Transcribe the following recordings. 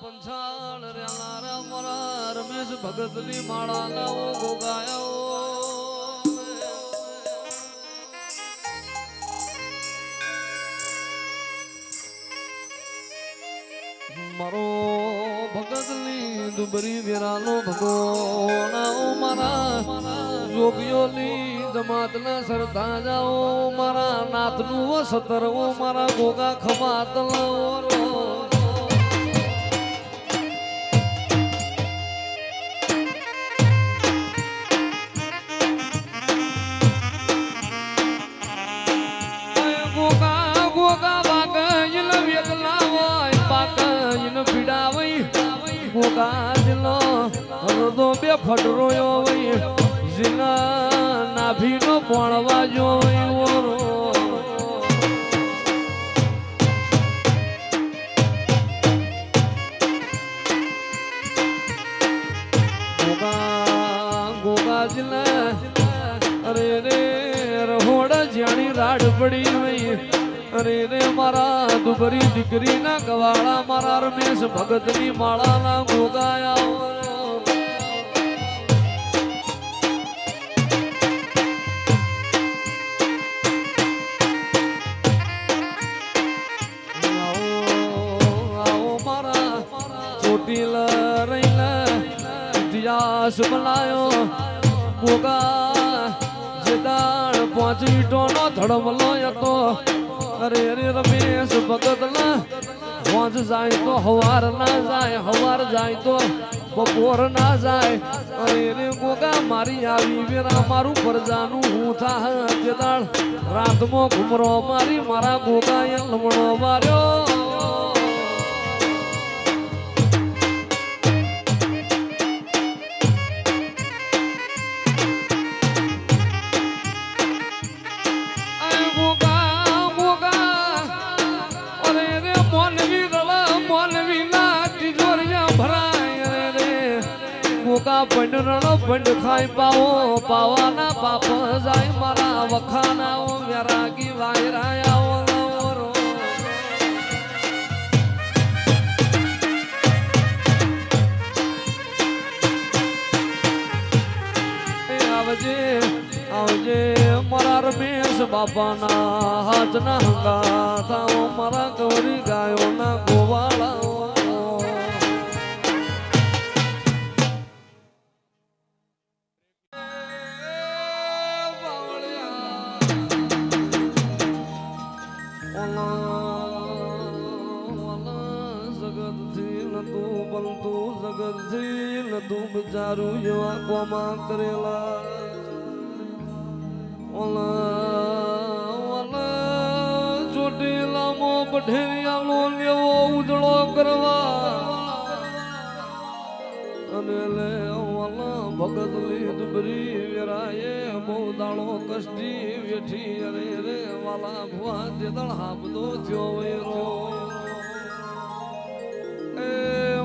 પંચાળ રેલા મારા રમેશ ભગતની માળા લાવો ગોગાયો. મારો ભગતની દુબરી વેરાનો ભગોણાઓ મારા જોગીઓની જમાતના સરતા જાઓ મારા નાથનું સતરવો મારા ગોગા ખમાત લાવો વઈ જીના નાભીનો ગોગા જીના અરે રે, રહોડા જાણી રાડ પડી વઈ અરે મારા દુબરી દીકરીના ગવાળા મારા રમેશ ભગતની માળાના ગોગાયા બનાયો ગોગા જેદાણ પાંચ ઈટોનો ધડમલો હતો અરે રે રમેશ ભગતના વાંજ જાય તો હવાર ના જાય, હવાર જાય તો બપોર ના જાય. અરે રે ગોગા મારી આવી વેરા, મારું પરજાનું હું થા જેદાણ. રાતમાં ઘુમરો મારી, મારા ગોગા એ લમણો માર્યો. પંડ ખાઈ પાવો, પાવાના પાપ જાય મારા વખાનાઓ, વેરાગી વાયરાયા એ આવજે આવજે મારા રમેશ બાપાના હાથના હંગાથાઓ, મારા ગૌરી બજારું એવા કોમા કરેલા. ઓલા ઓલા ચોટીલામો પઠેરિયાનો લેવો ઉજળો કરવા. અને લે ઓલા ભગત લીધ બરી વેરાએ બહુ દાળો કષ્ટી વેઠી. અરે રે વાલા ભવા, જે દળ હાબદો થયો વેરો. એ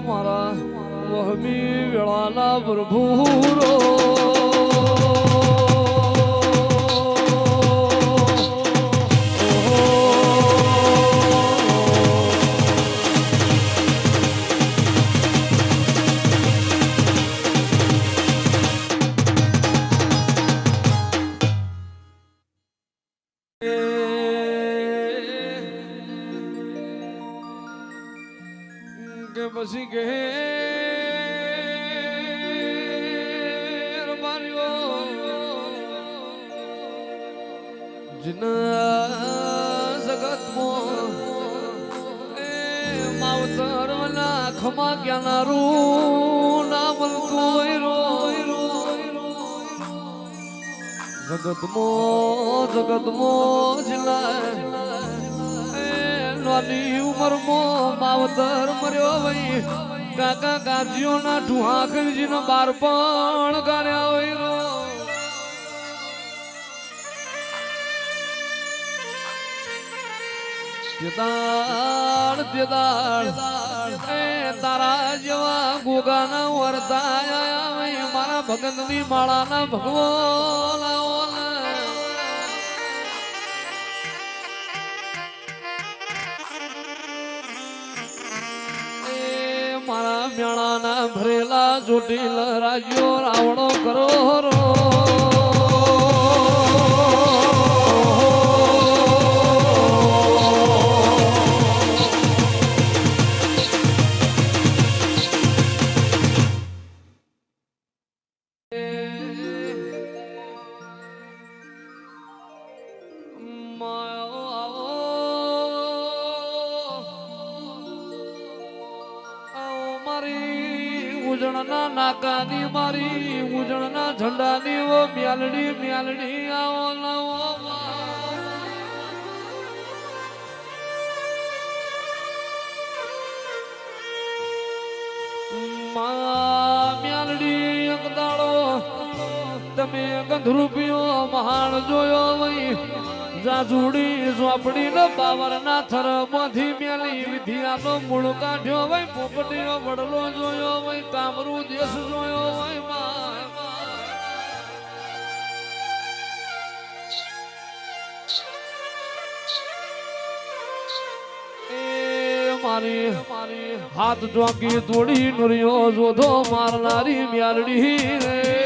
મારા વહમી વેળાના પ્રભુરો પછી કે જના જગતમાં એ માવતરના ખમા જ્ઞાનારું ના બનતું હોય જગતમો જગતમો જિલ્લા એ નાની ઉંમરમાં માવતર મર્યો ભાઈ કાકા કાજીઓના ઠુહા ખરીજીનો બાર પણ ગાળ્યા હોય દિદાળ તેદાળ એ તારા જેવા ગોગાના વરતાયા મારા ભગતની માળાના ભગવાન મેળાના ભરેલા ચોટીલ રાજ્યો રાવણો કરો મારી, ઉજળના નાકાની મારી, ઉજળના ઝંડાની ઓ, મ્યાલડી મ્યાલડી, આવો નવો મ્યાલડી એક દાડો તમે ગંધરૂપિયો મહાન જોયો વઈ જાજુડી ઝોપડી નો પાવર ના થરમાંથી મેલી વિધિયાનો મૂળ કાઢ્યો ભાઈ પોપટીયો વડલો જોયો ભાઈ તામરું દેશ જોયો વઈ મારી મારી હાથ જોકી દોડી નુરિયો, જોધો મારનારી મ્યારડી રે.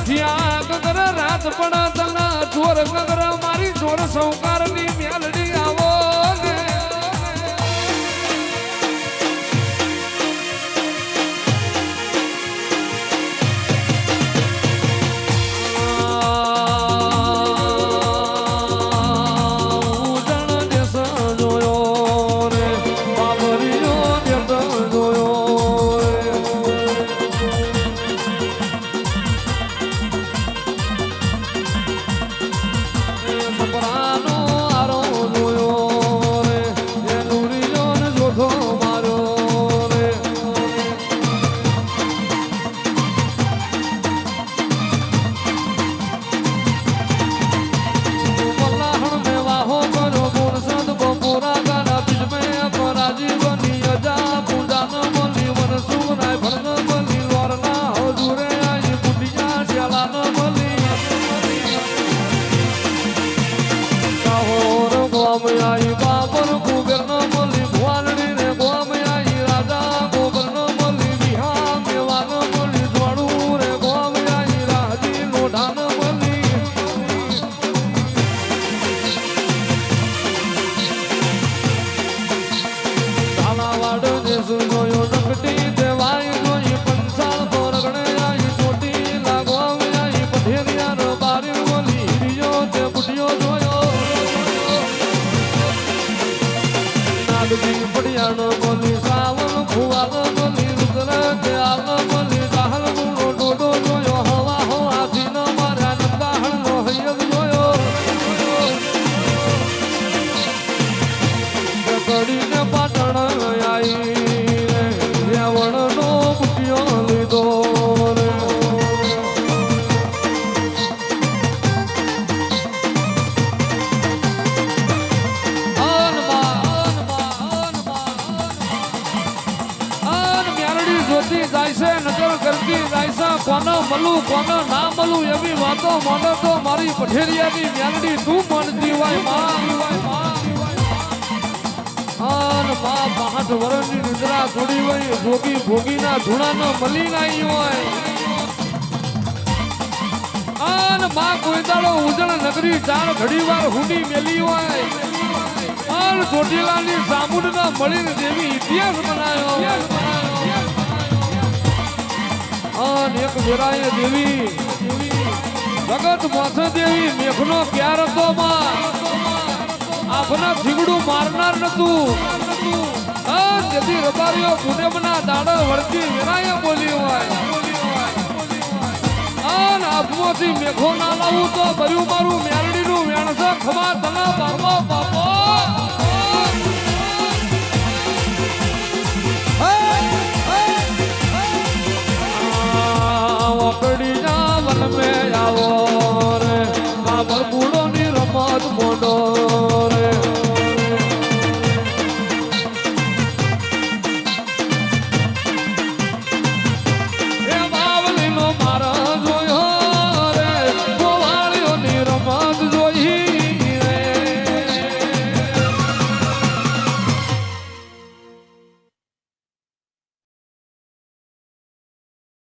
શેઠિયા ગગર રાત પણ તને ચોર ગગર મારી ચોર સૌકારની મ્યાલડી નાગજી પડિયાનો બોલી સાવન ફુવાલ બોલી રુદ્ર તે કોનો મળું કોનો ના મળું એવી વાતો મને તો મારી પઠેરિયાની મ્યાલડી તું મનતી હોય, માં. આનમાં પાંચ વર્ષની નિદ્રા થોડી હોય, ભોગી ભોગીના ધૂણાનો મળી નાઈ હોય. આનમાં કોઈ દાડો ઉજળ નગરી ચાર ઘડી વાર હુંડી મેલી હોય. અને ચોટીલાની સામુંડના મળીને દેવી ઇતિહાસ બનાવ્યો એક વેરાય દેવી. જગત માથે દેવી, મેઘનો પ્યાર હતો આપના થીગડું મારનાર નતું. જેથી રબારીઓ પૂનમના દાડા વળતી વેરાય બોલી હોય. આન આપમાંથી મેઘો ના લાવું તો ભર્યું મારું મેરડીનું વેણસે ખમા તના બારમો બાપો.